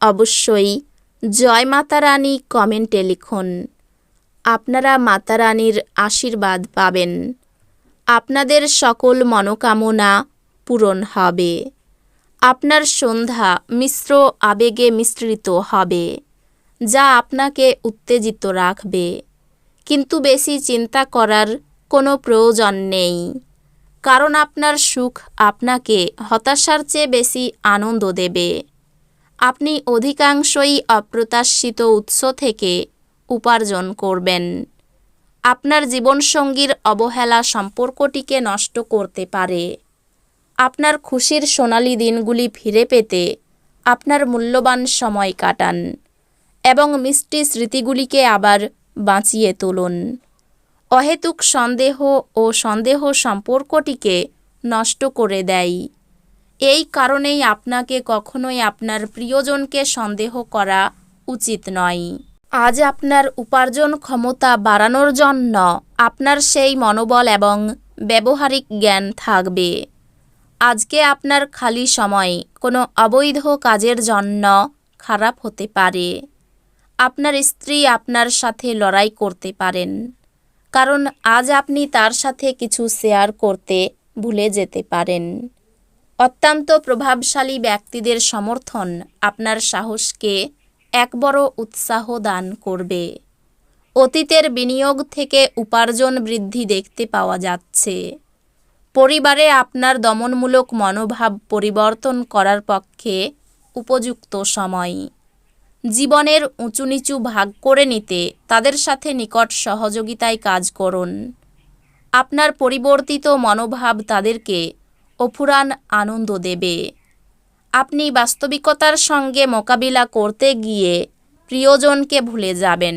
অবশ্যই জয় মাতা মাতারানী কমেন্টে লিখুন। আপনারা মাতা মাতারানীর আশীর্বাদ পাবেন। আপনাদের সকল মনোকামনা পূরণ হবে। আপনার সন্ধ্যা মিশ্র আবেগে মিশ্রিত হবে, যা আপনাকে উত্তেজিত রাখবে। কিন্তু বেশি চিন্তা করার কোনো প্রয়োজন নেই, কারণ আপনার সুখ আপনাকে হতাশার চেয়ে বেশি আনন্দ দেবে। আপনি অধিকাংশই অপ্রত্যাশিত উৎস থেকে উপার্জন করবেন। আপনার জীবনসঙ্গীর অবহেলা সম্পর্কটিকে নষ্ট করতে পারে। আপনার খুশির সোনালি দিনগুলি ফিরে পেতে আপনার মূল্যবান সময় কাটান এবং মিষ্টি স্মৃতিগুলিকে আবার বাঁচিয়ে তুলুন। অহেতুক সন্দেহ ও সন্দেহ সম্পর্কটিকে নষ্ট করে দেয়। এই কারণেই আপনাকে কখনোই আপনার প্রিয়জনকে সন্দেহ করা উচিত নয়। আজ আপনার উপার্জন ক্ষমতা বাড়ানোর জন্য আপনার সেই মনোবল এবং ব্যবহারিক জ্ঞান থাকবে। আজকে আপনার খালি সময় কোনো অবৈধ কাজের জন্য খারাপ হতে পারে। আপনার স্ত্রী আপনার সাথে লড়াই করতে পারেন। কারণ আজ আপনি তার সাথে কিছু শেয়ার করতে ভুলে যেতে পারেন। অত্যন্ত প্রভাবশালী ব্যক্তিদের সমর্থন আপনার সাহসকে এক বড় উৎসাহ দান করবে। অতীতের বিনিয়োগ থেকে উপার্জন বৃদ্ধি দেখতে পাওয়া যাচ্ছে। পরিবারে আপনার দমনমূলক মনোভাব পরিবর্তন করার পক্ষে উপযুক্ত সময়। জীবনের উঁচু নিচু ভাগ করে নিতে তাদের সাথে নিকট সহযোগিতায় কাজ করুন। আপনার পরিবর্তিত মনোভাব তাদেরকে অফুরান আনন্দ দেবে। আপনি বাস্তবিকতার সঙ্গে মোকাবিলা করতে গিয়ে প্রিয়জনকে ভুলে যাবেন।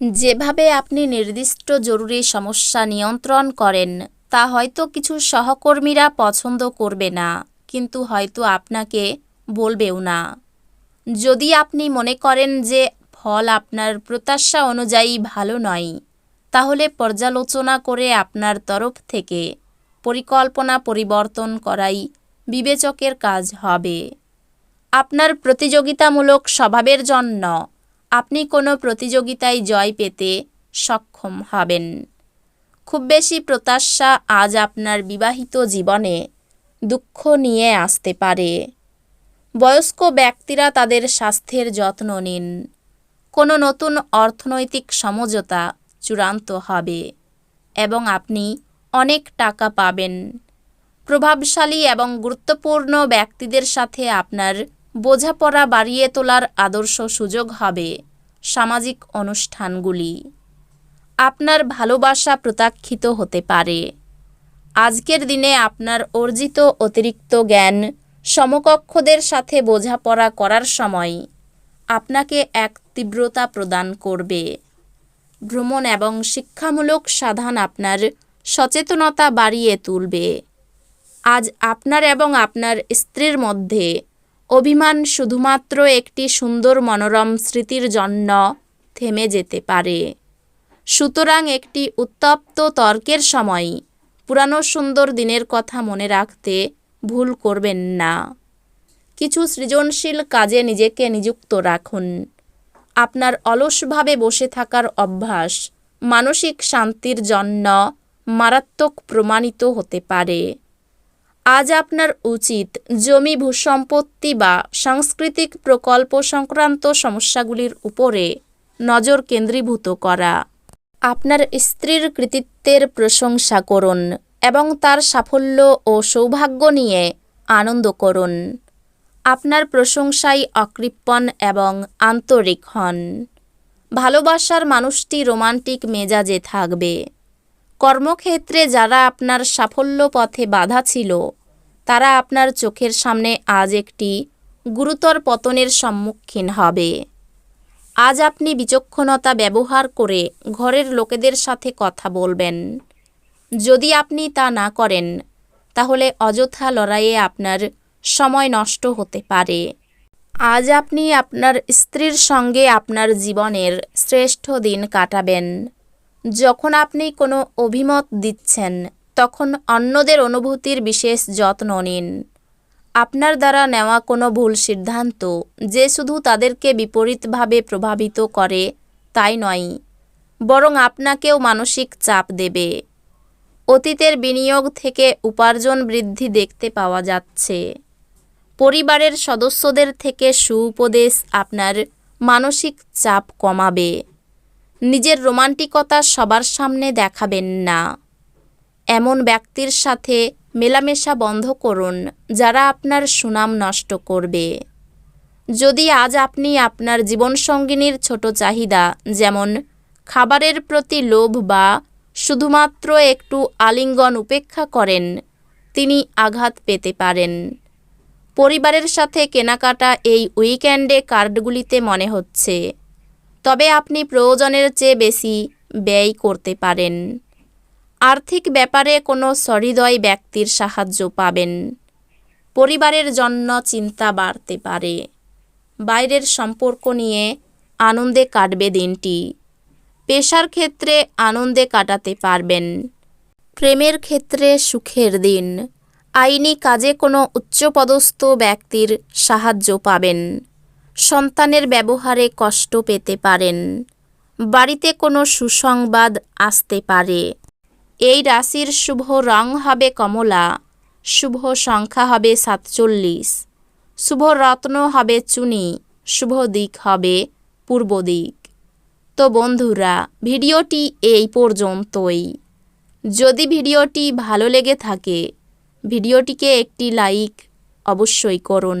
যেভাবে আপনি নির্দিষ্ট জরুরি সমস্যা নিয়ন্ত্রণ করেন, তা হয়তো কিছু সহকর্মীরা পছন্দ করবে না, কিন্তু হয়তো আপনাকে বলবেও না। যদি আপনি মনে করেন যে ফল আপনার প্রত্যাশা অনুযায়ী ভালো নয়, তাহলে পর্যালোচনা করে আপনার তরফ থেকে পরিকল্পনা পরিবর্তন করাই বিবেচকের কাজ হবে। আপনার প্রতিযোগিতামূলক স্বভাবের জন্য আপনি কোনো প্রতিযোগিতায় জয় পেতে সক্ষম হবেন। খুব বেশি প্রত্যাশা আজ আপনার বিবাহিত জীবনে দুঃখ নিয়ে আসতে পারে। বয়স্ক ব্যক্তিরা তাদের স্বাস্থ্যের যত্ন নিন। কোনো নতুন অর্থনৈতিক সমঝোতা চূড়ান্ত হবে এবং আপনি অনেক টাকা পাবেন। প্রভাবশালী এবং গুরুত্বপূর্ণ ব্যক্তিদের সাথে আপনার বোঝাপড়া বাড়িয়ে তোলার আদর্শ সুযোগ হবে সামাজিক অনুষ্ঠানগুলি। আপনার ভালোবাসা প্রত্যাখ্যিত হতে পারে। আজকের দিনে আপনার অর্জিত অতিরিক্ত জ্ঞান সমকক্ষদের সাথে বোঝাপড়া করার সময় আপনাকে এক তীব্রতা প্রদান করবে। ভ্রমণ এবং শিক্ষামূলক সাধন আপনার সচেতনতা বাড়িয়ে তুলবে। আজ আপনার এবং আপনার স্ত্রীর মধ্যে অভিমান শুধুমাত্র একটি সুন্দর মনোরম স্মৃতির জন্য থেমে যেতে পারে। সুতরাং একটি উত্তপ্ত তর্কের সময় পুরানো সুন্দর দিনের কথা মনে রাখতে ভুল করবেন না। কিছু সৃজনশীল কাজে নিজেকে নিযুক্ত রাখুন। আপনার অলসভাবে বসে থাকার অভ্যাস মানসিক শান্তির জন্য মারাত্মক প্রমাণিত হতে পারে। আজ আপনার উচিত জমি, ভূসম্পত্তি বা সাংস্কৃতিক প্রকল্প সংক্রান্ত সমস্যাগুলির উপরে নজর কেন্দ্রীভূত করা। আপনার স্ত্রীর কৃতিত্বের প্রশংসা করুন এবং তার সাফল্য ও সৌভাগ্য নিয়ে আনন্দ করুন। আপনার প্রশংসায় অকৃপণ এবং আন্তরিক হন। ভালোবাসার মানুষটি রোমান্টিক মেজাজে থাকবে। কর্মক্ষেত্রে যারা আপনার সাফল্য পথে বাধা ছিল, তারা আপনার চোখের সামনে আজ একটি গুরুতর পতনের সম্মুখীন হবে। আজ আপনি বিচক্ষণতা ব্যবহার করে ঘরের লোকেদের সাথে কথা বলবেন। যদি আপনি তা না করেন, তাহলে অযথা লড়াইয়ে আপনার সময় নষ্ট হতে পারে। আজ আপনি আপনার স্ত্রীর সঙ্গে আপনার জীবনের শ্রেষ্ঠ দিন কাটাবেন। যখন আপনি কোনো অভিমত দিচ্ছেন, তখন অন্যদের অনুভূতির বিশেষ যত্ন নিন। আপনার দ্বারা নেওয়া কোনো ভুল সিদ্ধান্ত যে শুধু তাদেরকে বিপরীতভাবে প্রভাবিত করে, তাই নয়, বরং আপনাকেও মানসিক চাপ দেবে। অতীতের বিনিয়োগ থেকে উপার্জন বৃদ্ধি দেখতে পাওয়া যাচ্ছে। পরিবারের সদস্যদের থেকে সুউপদেশ আপনার মানসিক চাপ কমাবে। নিজের রোমান্টিকতা সবার সামনে দেখাবেন না। এমন ব্যক্তির সাথে মেলামেশা বন্ধ করুন, যারা আপনার সুনাম নষ্ট করবে। যদি আজ আপনি আপনার জীবনসঙ্গিনীর ছোট চাহিদা, যেমন খাবারের প্রতি লোভ বা শুধুমাত্র একটু আলিঙ্গন উপেক্ষা করেন, তিনি আঘাত পেতে পারেন। পরিবারের সাথে কেনাকাটা এই উইকেন্ডে কার্ডগুলিতে মনে হচ্ছে। তবে আপনি প্রয়োজনের চেয়ে বেশি ব্যয় করতে পারেন। আর্থিক ব্যাপারে কোনো সহৃদয় ব্যক্তির সাহায্য পাবেন। পরিবারের জন্য চিন্তা বাড়তে পারে। বাইরের সম্পর্ক নিয়ে আনন্দে কাটবে দিনটি। পেশার ক্ষেত্রে আনন্দে কাটাতে পারবেন। প্রেমের ক্ষেত্রে সুখের দিন। আইনি কাজে কোনো উচ্চপদস্থ ব্যক্তির সাহায্য পাবেন। সন্তানের ব্যবহারে কষ্ট পেতে পারেন। বাড়িতে কোনো সুসংবাদ আসতে পারে। এই রাশির শুভ রং হবে কমলা, শুভ সংখ্যা হবে সাতচল্লিশ, শুভ রত্ন হবে চুনি, শুভ দিক হবে পূর্ব দিক। তো বন্ধুরা, ভিডিওটি এই পর্যন্তই। যদি ভিডিওটি ভালো লেগে থাকে, ভিডিওটিকে একটি লাইক অবশ্যই করুন।